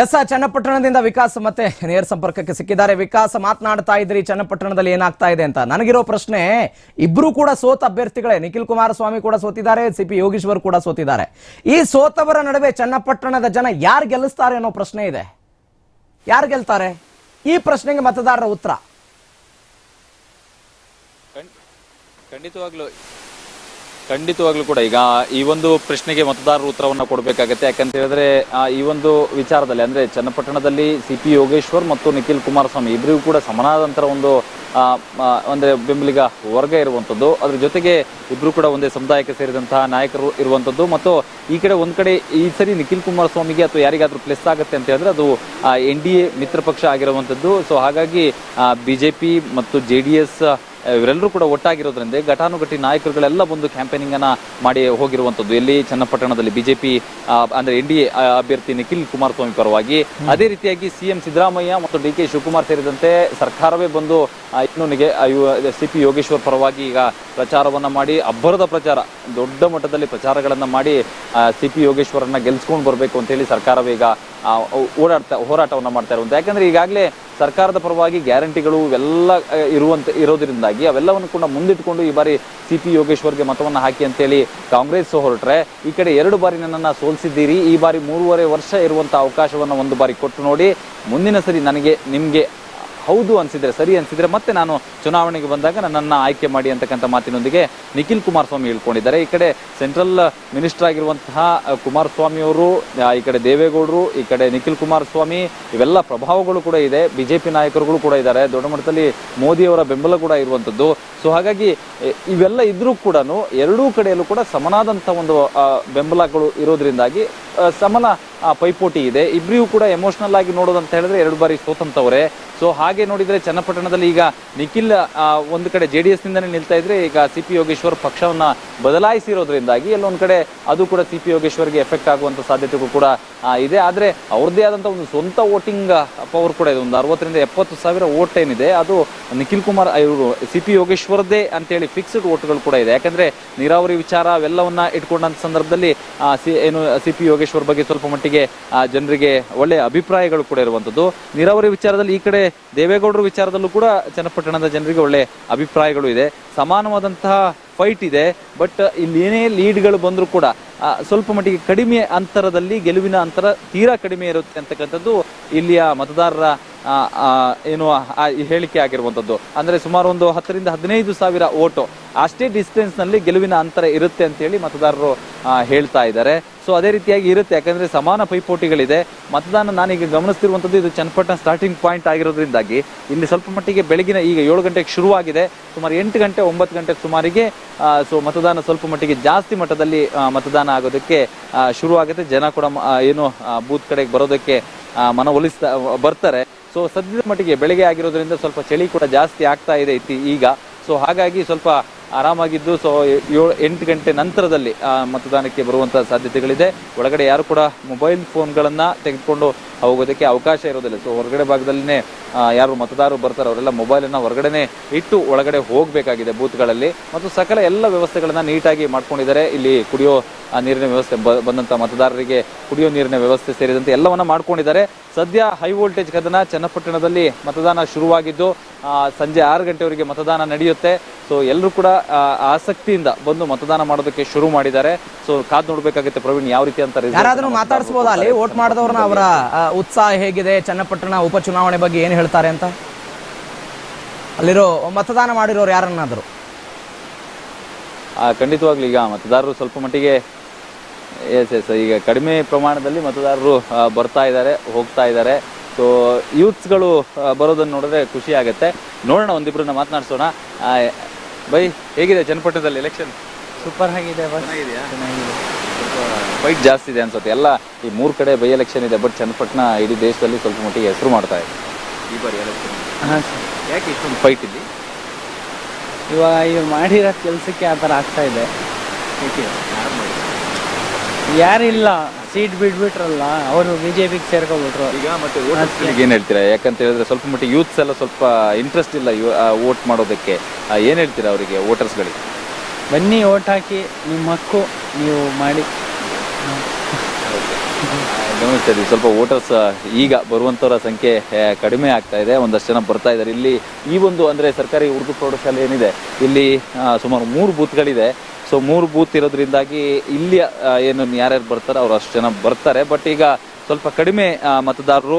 S ಚನ್ನಪಟ್ಟಣದಿಂದ Vikas ಮತ್ತೆ ನೇರ ಸಂಪರ್ಕಕ್ಕೆ ಸಿಕ್ಕಿದ್ದಾರೆ. ವಿಕಾಸ್, ಮಾತನಾಡ್ತಾ ಇದ್ರಿ, ಚನ್ನಪಟ್ಟಣದಲ್ಲಿ ಏನಾಗ್ತಾ ಇದೆ ಅಂತ. ನನಗಿರೋ ಪ್ರಶ್ನೆ, ಇಬ್ರು ಕೂಡ ಸೋತ ಅಭ್ಯರ್ಥಿಗಳೇ. ನಿಖಿಲ್ ಕುಮಾರಸ್ವಾಮಿ ಕೂಡ ಸೋತಿದ್ದಾರೆ, ಸಿ ಪಿ ಯೋಗೀಶ್ವರ್ ಕೂಡ ಸೋತಿದ್ದಾರೆ. ಈ ಸೋತವರ ನಡುವೆ ಚನ್ನಪಟ್ಟಣದ ಜನ ಯಾರು ಗೆಲ್ಲಿಸ್ತಾರೆ ಅನ್ನೋ ಪ್ರಶ್ನೆ ಇದೆ. ಯಾರು ಗೆಲ್ತಾರೆ? ಈ ಪ್ರಶ್ನೆಗೆ ಮತದಾರರ ಉತ್ತರ. ಖಂಡ್- ಖಂಡಿತವಾಗ್ಲೂ ಖಂಡಿತವಾಗ್ಲೂ ಕೂಡ ಈಗ ಈ ಒಂದು ಪ್ರಶ್ನೆಗೆ ಮತದಾರರು ಉತ್ತರವನ್ನು ಕೊಡಬೇಕಾಗತ್ತೆ. ಯಾಕಂತ ಹೇಳಿದ್ರೆ ಈ ಒಂದು ವಿಚಾರದಲ್ಲಿ, ಅಂದ್ರೆ ಚನ್ನಪಟ್ಟಣದಲ್ಲಿ ಸಿ ಪಿ ಯೋಗೇಶ್ವರ್ ಮತ್ತು ನಿಖಿಲ್ ಕುಮಾರಸ್ವಾಮಿ ಇಬ್ಬರಿಗೂ ಕೂಡ ಸಮನಾದಂತರ ಒಂದು ಅಂದ್ರೆ ಬೆಂಬಲಿಗ ವರ್ಗ ಇರುವಂತದ್ದು. ಅದ್ರ ಜೊತೆಗೆ ಇಬ್ರು ಕೂಡ ಒಂದೇ ಸಮುದಾಯಕ್ಕೆ ಸೇರಿದಂತಹ ನಾಯಕರು ಇರುವಂತದ್ದು. ಮತ್ತು ಈ ಕಡೆ ಒಂದ್ ಕಡೆ ಈ ಸರಿ ನಿಖಿಲ್ ಕುಮಾರಸ್ವಾಮಿಗೆ ಅಥವಾ ಯಾರಿಗಾದ್ರೂ ಪ್ಲಸ್ ಆಗುತ್ತೆ ಅಂತ ಹೇಳಿದ್ರೆ ಅದು ಎನ್ ಡಿ ಎ ಮಿತ್ರ ಪಕ್ಷ ಆಗಿರುವಂತದ್ದು. ಸೊ ಹಾಗಾಗಿ ಬಿಜೆಪಿ ಮತ್ತು ಜೆ ಡಿ ಎಸ್ ಇವರೆಲ್ಲರೂ ಕೂಡ ಒಟ್ಟಾಗಿರೋದ್ರಿಂದ ಘಟಾನುಘಟಿ ನಾಯಕರುಗಳೆಲ್ಲ ಬಂದು ಕ್ಯಾಂಪೇನಿಂಗ್ ಅನ್ನ ಮಾಡಿ ಹೋಗಿರುವಂತದ್ದು ಎಲ್ಲಿ ಚನ್ನಪಟ್ಟಣದಲ್ಲಿ ಬಿಜೆಪಿ ಅಂದ್ರೆ ಎನ್ ಡಿ ಎ ಅಭ್ಯರ್ಥಿ ನಿಖಿಲ್ ಕುಮಾರಸ್ವಾಮಿ ಪರವಾಗಿ. ಅದೇ ರೀತಿಯಾಗಿ ಸಿಎಂ ಸಿದ್ದರಾಮಯ್ಯ ಮತ್ತು ಡಿ ಕೆ ಶಿವಕುಮಾರ್ ಸೇರಿದಂತೆ ಸರ್ಕಾರವೇ ಬಂದು ಇನ್ನೊಂದಿಗೆ ಸಿ ಪಿ ಯೋಗೇಶ್ವರ್ ಪರವಾಗಿ ಈಗ ಪ್ರಚಾರವನ್ನ ಮಾಡಿ ಅಬ್ಬರದ ಪ್ರಚಾರ ದೊಡ್ಡ ಮಟ್ಟದಲ್ಲಿ ಪ್ರಚಾರಗಳನ್ನ ಮಾಡಿ ಸಿ ಪಿ ಯೋಗೇಶ್ವರನ್ನ ಗೆಲ್ಸ್ಕೊಂಡು ಬರಬೇಕು ಅಂತ ಹೇಳಿ ಸರ್ಕಾರವೇ ಈಗ ಓಡಾಡ್ತಾ ಹೋರಾಟವನ್ನು ಮಾಡ್ತಾ ಇರುವಂತ. ಯಾಕಂದ್ರೆ ಈಗಾಗಲೇ ಸರ್ಕಾರದ ಪರವಾಗಿ ಗ್ಯಾರಂಟಿಗಳು ಇವೆಲ್ಲ ಇರುವಂತ, ಇರೋದ್ರಿಂದಾಗಿ ಅವೆಲ್ಲವನ್ನು ಕೂಡ ಮುಂದಿಟ್ಟುಕೊಂಡು ಈ ಬಾರಿ ಸಿ ಪಿ ಯೋಗೇಶ್ವರ್ಗೆ ಮತವನ್ನ ಹಾಕಿ ಅಂತೇಳಿ ಕಾಂಗ್ರೆಸ್ ಹೊರಟ್ರೆ ಈ ಕಡೆ ಎರಡು ಬಾರಿ ನನ್ನನ್ನ ಸೋಲಿಸಿದ್ದೀರಿ. ಈ ಬಾರಿ ಮೂರುವರೆ ವರ್ಷ ಇರುವಂತ ಅವಕಾಶವನ್ನು ಒಂದು ಬಾರಿ ಕೊಟ್ಟು ನೋಡಿ. ಮುಂದಿನ ಸರಿ ನನಗೆ, ನಿಮ್ಗೆ ಹೌದು ಅನ್ಸಿದ್ರೆ, ಸರಿ ಅನ್ಸಿದ್ರೆ ಮತ್ತೆ ನಾನು ಚುನಾವಣೆಗೆ ಬಂದಾಗ ನನ್ನನ್ನು ಆಯ್ಕೆ ಮಾಡಿ ಅಂತಕ್ಕಂಥ ಮಾತಿನೊಂದಿಗೆ ನಿಖಿಲ್ ಕುಮಾರಸ್ವಾಮಿ ಹೇಳ್ಕೊಂಡಿದ್ದಾರೆ. ಈ ಕಡೆ ಸೆಂಟ್ರಲ್ ಮಿನಿಸ್ಟರ್ ಆಗಿರುವಂತಹ ಕುಮಾರಸ್ವಾಮಿ ಅವರು ಈ ಕಡೆ ದೇವೇಗೌಡರು, ಈ ಕಡೆ ನಿಖಿಲ್ ಕುಮಾರಸ್ವಾಮಿ, ಇವೆಲ್ಲ ಪ್ರಭಾವಗಳು ಕೂಡ ಇದೆ. ಬಿಜೆಪಿ ನಾಯಕರುಗಳು ಕೂಡ ಇದ್ದಾರೆ. ದೊಡ್ಡ ಮಟ್ಟದಲ್ಲಿ ಮೋದಿಯವರ ಬೆಂಬಲ ಕೂಡ ಇರುವಂಥದ್ದು. ಸೊ ಹಾಗಾಗಿ ಇವೆಲ್ಲ ಇದ್ರೂ ಕೂಡ ಎರಡೂ ಕಡೆಯಲ್ಲೂ ಕೂಡ ಸಮನಾದಂಥ ಒಂದು ಬೆಂಬಲಗಳು ಇರೋದ್ರಿಂದಾಗಿ ಸಮನ ಪೈಪೋಟಿ ಇದೆ. ಇಬ್ಬರಿಗೂ ಕೂಡ ಎಮೋಷನಲ್ ಆಗಿ ನೋಡೋದಂತ ಹೇಳಿದ್ರೆ ಎರಡು ಬಾರಿ ಸೋತಂತವ್ರೆ ಸೊ ಹಾಗೆ ನೋಡಿದ್ರೆ ಚನ್ನಪಟ್ಟಣದಲ್ಲಿ ಈಗ ನಿಖಿಲ್ ಒಂದು ಕಡೆ ಜೆ ಡಿ ಎಸ್ ನಿಂದನೇ ನಿಲ್ತಾ ಇದ್ರೆ ಈಗ ಸಿ ಪಿ ಯೋಗೇಶ್ವರ್ ಪಕ್ಷವನ್ನ ಬದಲಾಯಿಸಿರೋದ್ರಿಂದಾಗಿ ಎಲ್ಲೊಂದ್ ಕಡೆ ಅದು ಕೂಡ ಸಿ ಪಿ ಯೋಗೇಶ್ವರ್ಗೆ ಎಫೆಕ್ಟ್ ಆಗುವಂತ ಸಾಧ್ಯತೆಗೂ ಕೂಡ ಇದೆ. ಆದ್ರೆ ಅವ್ರದ್ದೇ ಆದಂತ ಒಂದು ಸ್ವಂತ ವೋಟಿಂಗ್ ಪವರ್ ಕೂಡ ಇದೆ. ಒಂದು ಅರವತ್ತರಿಂದ ಎಪ್ಪತ್ತು ಸಾವಿರ ವೋಟ್ ಏನಿದೆ, ಅದು ನಿಖಿಲ್ ಕುಮಾರ್ ಇವರು ಸಿ ಪಿ ಯೋಗೇಶ್ವರದೇ ಅಂತೇಳಿ ಫಿಕ್ಸ್ಡ್ ವೋಟ್ಗಳು ಕೂಡ ಇದೆ. ಯಾಕಂದ್ರೆ ನೀರಾವರಿ ವಿಚಾರ ಅವೆಲ್ಲವನ್ನ ಇಟ್ಕೊಂಡಂತ ಸಂದರ್ಭದಲ್ಲಿ ಏನು ಸಿ ಪಿ ಯೋಗೇಶ್ವರ್ ಬಗ್ಗೆ ಸ್ವಲ್ಪ ಮಟ್ಟಿಗೆ ಆ, ಜನರಿಗೆ ಒಳ್ಳೆಯ ಅಭಿಪ್ರಾಯಗಳು ಕೂಡ ಇರುವಂತದ್ದು ನೀರಾವರಿ ವಿಚಾರದಲ್ಲಿ ಈ ಕಡೆ ದೇವೇಗೌಡರ ವಿಚಾರದಲ್ಲೂ ಕೂಡ ಚನ್ನಪಟ್ಟಣದ ಜನರಿಗೆ ಒಳ್ಳೆ ಅಭಿಪ್ರಾಯಗಳು ಇದೆ. ಸಮಾನವಾದಂತಹ ಫೈಟ್ ಇದೆ ಬಟ್ ಇಲ್ಲಿ ಏನೇ ಲೀಡ್ಗಳು ಬಂದರೂ ಕೂಡ ಸ್ವಲ್ಪ ಮಟ್ಟಿಗೆ ಕಡಿಮೆ ಅಂತರದಲ್ಲಿ ಗೆಲುವಿನ ಅಂತರ ತೀರಾ ಕಡಿಮೆ ಇರುತ್ತೆ ಅಂತಕ್ಕಂಥದ್ದು ಇಲ್ಲಿಯ ಮತದಾರರ ಏನು ಹೇಳಿಕೆ ಆಗಿರುವಂಥದ್ದು. ಅಂದ್ರೆ ಸುಮಾರು ಒಂದು ಹತ್ತರಿಂದ ಹದಿನೈದು ಸಾವಿರ ಓಟು ಅಷ್ಟೇ ಡಿಸ್ಟೆನ್ಸ್ನಲ್ಲಿ ಗೆಲುವಿನ ಅಂತರ ಇರುತ್ತೆ ಅಂತ ಹೇಳಿ ಮತದಾರರು ಹೇಳ್ತಾ ಇದ್ದಾರೆ. ಸೊ ಅದೇ ರೀತಿಯಾಗಿ ಇರುತ್ತೆ. ಯಾಕಂದ್ರೆ ಸಮಾನ ಪೈಪೋಟಿಗಳಿದೆ. ಮತದಾನ ನಾನೀಗ ಗಮನಿಸ್ತಿರುವಂಥದ್ದು ಇದು ಚನ್ನಪಟ್ಟಣ ಸ್ಟಾರ್ಟಿಂಗ್ ಪಾಯಿಂಟ್ ಆಗಿರೋದ್ರಿಂದಾಗಿ ಇಲ್ಲಿ ಸ್ವಲ್ಪ ಮಟ್ಟಿಗೆ ಬೆಳಗಿನ ಈಗ ಏಳು ಗಂಟೆಗೆ ಶುರುವಾಗಿದೆ. ಸುಮಾರು ಎಂಟು ಗಂಟೆ, ಒಂಬತ್ತು ಗಂಟೆಗೆ ಸುಮಾರಿಗೆ ಸೊ ಮತದಾನ ಸ್ವಲ್ಪ ಮಟ್ಟಿಗೆ ಜಾಸ್ತಿ ಮಟ್ಟದಲ್ಲಿ ಮತದಾನ ಆಗೋದಕ್ಕೆ ಶುರುವಾಗುತ್ತೆ. ಜನ ಕೂಡ ಏನು ಬೂತ್ ಕಡೆಗೆ ಬರೋದಕ್ಕೆ ಮನವೊಲಿಸ್ತಾ ಬರ್ತಾರೆ. ಸೊ ಸದ್ಯದ ಮಟ್ಟಿಗೆ ಬೆಳಗ್ಗೆ ಆಗಿರೋದ್ರಿಂದ ಸ್ವಲ್ಪ ಚಳಿ ಕೂಡ ಜಾಸ್ತಿ ಆಗ್ತಾ ಇದೆ ಈಗ. ಸೊ ಹಾಗಾಗಿ ಸ್ವಲ್ಪ ಆರಾಮಾಗಿದ್ದು, ಸೊ ಏಳು, ಎಂಟು ಗಂಟೆ ನಂತರದಲ್ಲಿ ಮತದಾನಕ್ಕೆ ಬರುವಂತ ಸಾಧ್ಯತೆಗಳಿದೆ. ಒಳಗಡೆ ಯಾರು ಕೂಡ ಮೊಬೈಲ್ ಫೋನ್ಗಳನ್ನ ತೆಗೆದುಕೊಂಡು ಹೋಗೋದಕ್ಕೆ ಅವಕಾಶ ಇರೋದಿಲ್ಲ. ಸೊ, ಹೊರಗಡೆ ಭಾಗದಲ್ಲಿನೇ ಯಾರು ಮತದಾರರು ಬರ್ತಾರೆ, ಅವರೆಲ್ಲ ಮೊಬೈಲನ್ನು ಹೊರಗಡೆನೆ ಇಟ್ಟು ಒಳಗಡೆ ಹೋಗಬೇಕಾಗಿದೆ ಬೂತ್ಗಳಲ್ಲಿ. ಮತ್ತು ಸಕಲ ಎಲ್ಲ ವ್ಯವಸ್ಥೆಗಳನ್ನ ನೀಟಾಗಿ ಮಾಡ್ಕೊಂಡಿದ್ದಾರೆ. ಇಲ್ಲಿ ಕುಡಿಯೋ ನೀರಿನ ವ್ಯವಸ್ಥೆ ಬಂದಂತ ಮತದಾರರಿಗೆ ಕುಡಿಯೋ ನೀರಿನ ವ್ಯವಸ್ಥೆ ಸೇರಿದಂತೆ ಎಲ್ಲವನ್ನ ಮಾಡ್ಕೊಂಡಿದ್ದಾರೆ. ಸದ್ಯ ಹೈ ವೋಲ್ಟೇಜ್ ಕದನ ಚನ್ನಪಟ್ಟಣದಲ್ಲಿ ಮತದಾನ ಶುರುವಾಗಿದ್ದು ಸಂಜೆ ಆರು ಗಂಟೆವರೆಗೆ ಮತದಾನ ನಡೆಯುತ್ತೆ. ಸೊ ಎಲ್ಲರೂ ಕೂಡ ಆಸಕ್ತಿಯಿಂದ ಬಂದು ಮತದಾನ ಮಾಡೋದಕ್ಕೆ ಶುರು ಮಾಡಿದ್ದಾರೆ. ಸೊ ಕಾದ್ ನೋಡ್ಬೇಕಾಗುತ್ತೆ ಪ್ರವೀಣ್ ಯಾವ ರೀತಿ ಅಂತ ಯಾರಾದ್ರೂ ಮಾತಾಡಿಸಬಹುದಾ ಅಲ್ಲಿ ವೋಟ್ ಮಾಡಿದವ್ರನ್ನ ಅವರ ಉತ್ಸಾಹ ಹೇಗಿದೆ? ಚನ್ನಪಟ್ಟಣ ಉಪಚುನಾವಣೆ ಬಗ್ಗೆ ಏನು ಹೇಳ್ತಾರೆ ಅಂತ? ಅಲ್ಲಿರೋ ಮತದಾನ ಮಾಡಿರೋರು ಯಾರನ್ನಾದ್ರು? ಆ, ಖಂಡಿತವಾಗ್ಲೂ ಈಗ ಮತದಾರರು ಸ್ವಲ್ಪ ಮಟ್ಟಿಗೆ ಎಸ್ ಎಸ್ ಈಗ ಕಡಿಮೆ ಪ್ರಮಾಣದಲ್ಲಿ ಮತದಾರರು ಬರ್ತಾ ಇದ್ದಾರೆ ಹೋಗ್ತಾ ಇದ್ದಾರೆ. ಸೊ ಯೂತ್ಸ್ಗಳು ಬರೋದನ್ನ ನೋಡಿದ್ರೆ ಖುಷಿ ಆಗುತ್ತೆ. ನೋಡೋಣ ಒಂದಿಬ್ಬರನ್ನ ಮಾತನಾಡ್ಸೋಣ. ಬೈ ಹೇಗಿದೆ ಚನ್ನಪಟ್ಟಣದಲ್ಲಿ ಎಲೆಕ್ಷನ್ ಸೂಪರ್ ಆಗಿದೆ ಚೆನ್ನಾಗಿದೆ. ಫೈಟ್ ಜಾಸ್ತಿ ಇದೆ ಅನ್ಸುತ್ತೆ. ಎಲ್ಲ ಈ ಮೂರು ಕಡೆ ಬೈ ಎಲೆಕ್ಷನ್ ಇದೆ ಬಟ್ ಚನ್ನಪಟ್ಟಣ ಇಡೀ ದೇಶದಲ್ಲಿ ಸ್ವಲ್ಪ ಮಟ್ಟಿಗೆ ಹೆಸರು ಮಾಡ್ತಾ ಇದೆ. ಈ ಬಾರಿ ಎಲೆಕ್ಷನ್ ಹಾಂ ಸರ್ ಯಾಕೆ ಇಷ್ಟೊಂದು ಫೈಟ್ ಇಲ್ಲಿ? ಇವಾಗ ಇವ್ರು ಮಾಡಿರೋ ಕೆಲಸಕ್ಕೆ ಆ ಥರ ಆಗ್ತಾ ಇದೆ. ಯಾರಿಲ್ಲ ಸೀಟ್ ಬಿಟ್ಬಿಟ್ರಲ್ಲ ಅವರು ಬಿ ಜೆ ಪಿಗೆ ಸೇರ್ಕೊಬಿಟ್ರು ಈಗ ಮತ್ತೆ ವೋಟರ್ಸ್ಗಳಿಗೆ ಏನು ಹೇಳ್ತೀರಾ? ಯಾಕಂತ ಹೇಳಿದ್ರೆ ಸ್ವಲ್ಪ ಮಟ್ಟಿಗೆ ಯೂತ್ಸ್ ಎಲ್ಲ ಸ್ವಲ್ಪ ಇಂಟ್ರೆಸ್ಟ್ ಇಲ್ಲ ವೋಟ್ ಮಾಡೋದಕ್ಕೆ. ಏನು ಹೇಳ್ತೀರಾ ಅವರಿಗೆ ವೋಟರ್ಸ್ಗಳಿಗೆ? ಬನ್ನಿ ವೋಟ್ ಹಾಕಿ ನಿಮ್ಮ ಹಕ್ಕು ನೀವು ಮಾಡಿ. ಗಮನಿಸ್ತಾ ಇದ್ದೀವಿ ಸ್ವಲ್ಪ ವೋಟರ್ಸ್ ಈಗ ಬರುವಂತವರ ಸಂಖ್ಯೆ ಕಡಿಮೆ ಆಗ್ತಾ ಇದೆ. ಒಂದಷ್ಟು ಜನ ಬರ್ತಾ ಇದ್ದಾರೆ ಇಲ್ಲಿ ಈ ಒಂದು ಅಂದ್ರೆ ಸರ್ಕಾರಿ ಉರ್ದು ಪ್ರೌಢಶಾಲೆ ಏನಿದೆ? ಇಲ್ಲಿ ಸುಮಾರು ಮೂರು ಬೂತ್ಗಳಿದೆ. ಸೊ ಮೂರು ಬೂತ್ ಇರೋದ್ರಿಂದಾಗಿ ಇಲ್ಲಿ ಏನು, ಯಾರ್ಯಾರು ಬರ್ತಾರೆ ಅವ್ರು ಅಷ್ಟು ಜನ ಬರ್ತಾರೆ. ಬಟ್ ಈಗ ಸ್ವಲ್ಪ ಕಡಿಮೆ ಮತದಾರರು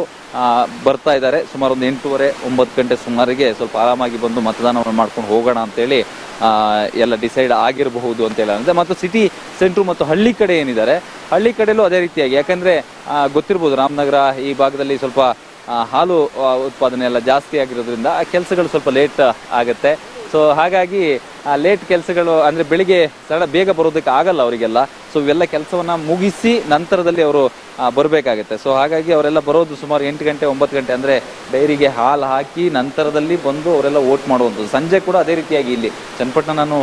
ಬರ್ತಾ ಇದ್ದಾರೆ. ಸುಮಾರು ಒಂದು ಎಂಟೂವರೆ, ಒಂಬತ್ತು ಗಂಟೆ ಸುಮಾರಿಗೆ ಸ್ವಲ್ಪ ಆರಾಮಾಗಿ ಬಂದು ಮತದಾನವನ್ನು ಮಾಡ್ಕೊಂಡು ಹೋಗೋಣ ಅಂತೇಳಿ ಎಲ್ಲ ಡಿಸೈಡ್ ಆಗಿರಬಹುದು ಅಂತೇಳಿ ಅಂದರೆ, ಮತ್ತು ಸಿಟಿ ಸೆಂಟ್ರು ಮತ್ತು ಹಳ್ಳಿ ಕಡೆ ಏನಿದ್ದಾರೆ, ಹಳ್ಳಿ ಕಡೆಯಲ್ಲೂ ಅದೇ ರೀತಿಯಾಗಿ. ಯಾಕಂದರೆ ಗೊತ್ತಿರ್ಬೋದು ರಾಮನಗರ ಈ ಭಾಗದಲ್ಲಿ ಸ್ವಲ್ಪ ಹಾಲು ಉತ್ಪಾದನೆ ಎಲ್ಲ ಜಾಸ್ತಿ ಆಗಿರೋದ್ರಿಂದ ಕೆಲಸಗಳು ಸ್ವಲ್ಪ ಲೇಟ್ ಆಗುತ್ತೆ. ಸೊ ಹಾಗಾಗಿ ಲೇಟ್ ಕೆಲಸಗಳು ಅಂದ್ರೆ ಬೆಳಿಗ್ಗೆ ಸಡ ಬೇಗ ಬರೋದಕ್ಕೆ ಆಗಲ್ಲ ಅವರಿಗೆಲ್ಲ. ಸೊ ಇವೆಲ್ಲ ಕೆಲಸವನ್ನ ಮುಗಿಸಿ ನಂತರದಲ್ಲಿ ಅವರು ಬರಬೇಕಾಗುತ್ತೆ. ಸೊ ಹಾಗಾಗಿ ಅವರೆಲ್ಲ ಬರೋದು ಸುಮಾರು ಎಂಟು ಗಂಟೆ, ಒಂಬತ್ತು ಗಂಟೆ. ಅಂದ್ರೆ ಡೈರಿಗೆ ಹಾಲು ಹಾಕಿ ನಂತರದಲ್ಲಿ ಬಂದು ಅವರೆಲ್ಲ ಓಟ್ ಮಾಡುವಂಥದ್ದು. ಸಂಜೆ ಕೂಡ ಅದೇ ರೀತಿಯಾಗಿ ಇಲ್ಲಿ ಚನ್ನಪಟ್ಟಣ ನಾನು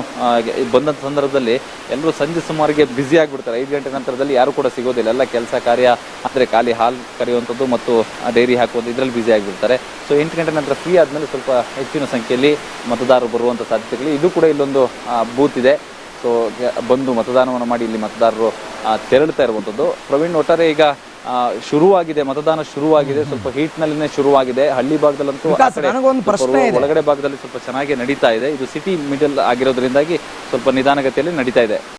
ಬಂದಂಥ ಸಂದರ್ಭದಲ್ಲಿ ಎಲ್ಲರೂ ಸಂಜೆ ಸುಮಾರಿಗೆ ಬ್ಯುಸಿ ಆಗಿಬಿಡ್ತಾರೆ. ಐದು ಗಂಟೆ ನಂತರದಲ್ಲಿ ಯಾರು ಕೂಡ ಸಿಗೋದಿಲ್ಲ. ಎಲ್ಲ ಕೆಲಸ ಕಾರ್ಯ ಅಂದ್ರೆ ಖಾಲಿ ಹಾಲು ಕರೆಯುವಂಥದ್ದು ಮತ್ತು ಡೈರಿ ಹಾಕುವುದು ಇದರಲ್ಲಿ ಬ್ಯುಸಿ ಆಗಿಬಿಡ್ತಾರೆ. ಸೊ ಎಂಟು ಗಂಟೆ ನಂತರ ಫ್ರೀ ಆದಮೇಲೆ ಸ್ವಲ್ಪ ಹೆಚ್ಚಿನ ಸಂಖ್ಯೆಯಲ್ಲಿ ಮತದಾರರು ಬರುವಂಥ ಸಾಧ್ಯತೆಗಳು ಇದು ಕೂಡ ಇಲ್ಲೊಂದು ಬೂತ್ ಇದೆ. ಸೊ ಬಂದು ಮತದಾನವನ್ನು ಮಾಡಿ ಇಲ್ಲಿ ಮತದಾರರು ತೆರಳುತ್ತಾ ಇರುವಂಥದ್ದು ಪ್ರವೀಣ್ ಒಟ್ಟಾರೆ ಈಗ ಶುರುವಾಗಿದೆ ಮತದಾನ ಶುರುವಾಗಿದೆ. ಸ್ವಲ್ಪ ಹೀಟ್ ನಲ್ಲಿನೇ ಶುರುವಾಗಿದೆ. ಹಳ್ಳಿ ಭಾಗದಲ್ಲಂತೂ. ಒಳಗಡೆ ಭಾಗದಲ್ಲಿ ಸ್ವಲ್ಪ ಚೆನ್ನಾಗಿ ನಡೀತಾ ಇದೆ. ಇದು ಸಿಟಿ ಮಿಡಲ್ ಆಗಿರೋದ್ರಿಂದಾಗಿ ಸ್ವಲ್ಪ ನಿಧಾನಗತಿಯಲ್ಲಿ ನಡೀತಾ ಇದೆ.